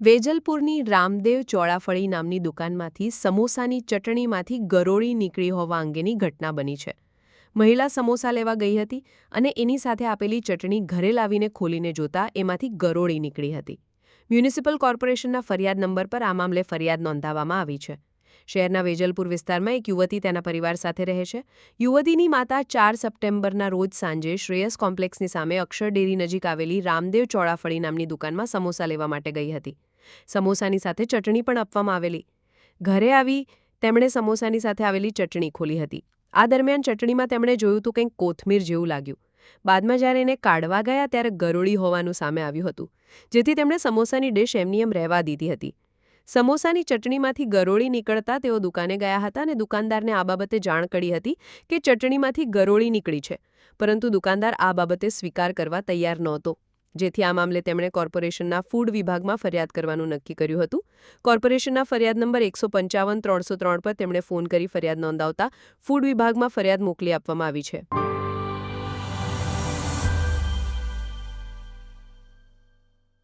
વેજલપુરની રામદેવ ચોળાફળી નામની દુકાનમાંથી સમોસાની ચટણીમાંથી ગરોળી નીકળી હોવા અંગેની ઘટના બની છે. મહિલા સમોસા લેવા ગઈ હતી અને એની સાથે આપેલી ચટણી ઘરે લાવીને ખોલીને જોતા એમાંથી ગરોળી નીકળી હતી. મ્યુનિસિપલ કોર્પોરેશનના ફરિયાદ નંબર પર આ મામલે ફરિયાદ નોંધાવવામાં આવી છે. શહેરના વેજલપુર વિસ્તારમાં એક યુવતી તેના પરિવાર સાથે રહે છે. યુવતીની માતા ચાર સપ્ટેમ્બરના રોજ સાંજે શ્રેયસ કોમ્પ્લેક્સની સામે અક્ષર ડેરી નજીક આવેલી રામદેવ ચોળાફળી નામની દુકાનમાં સમોસા લેવા માટે ગઈ હતી. સમોસાની સાથે ચટણી પણ આપવામાં આવેલી. ઘરે આવી તેમણે સમોસાની સાથે આવેલી ચટણી ખોલી હતી. આ દરમિયાન ચટણીમાં તેમણે જોયું તો કંઈક કોથમીર જેવું લાગ્યું. બાદમાં જ્યારે એને કાઢવા ગયા ત્યારે ગરોળી હોવાનું સામે આવ્યું હતું, જેથી તેમણે સમોસાની ડિશ એમની એમ રહેવા દીધી હતી. સમોસાની ચટણીમાંથી ગરોળી નીકળતા તેઓ દુકાને ગયા હતા અને દુકાનદારને આ બાબતે જાણ કરી હતી કે ચટણીમાંથી ગરોળી નીકળી છે, પરંતુ દુકાનદાર આ બાબતે સ્વીકાર કરવા તૈયાર નહોતો, જેથી આ મામલે તેમણે કોર્પોરેશનના ફૂડ વિભાગમાં ફરિયાદ કરવાનું નક્કી કર્યું હતું. કોર્પોરેશનના ફરિયાદ નંબર એકસો પંચાવન, ત્રણસો ત્રણ પર તેમણે ફોન કરી ફરિયાદ નોંધાવતા ફૂડ વિભાગમાં ફરિયાદ મોકલી આપવામાં આવી છે.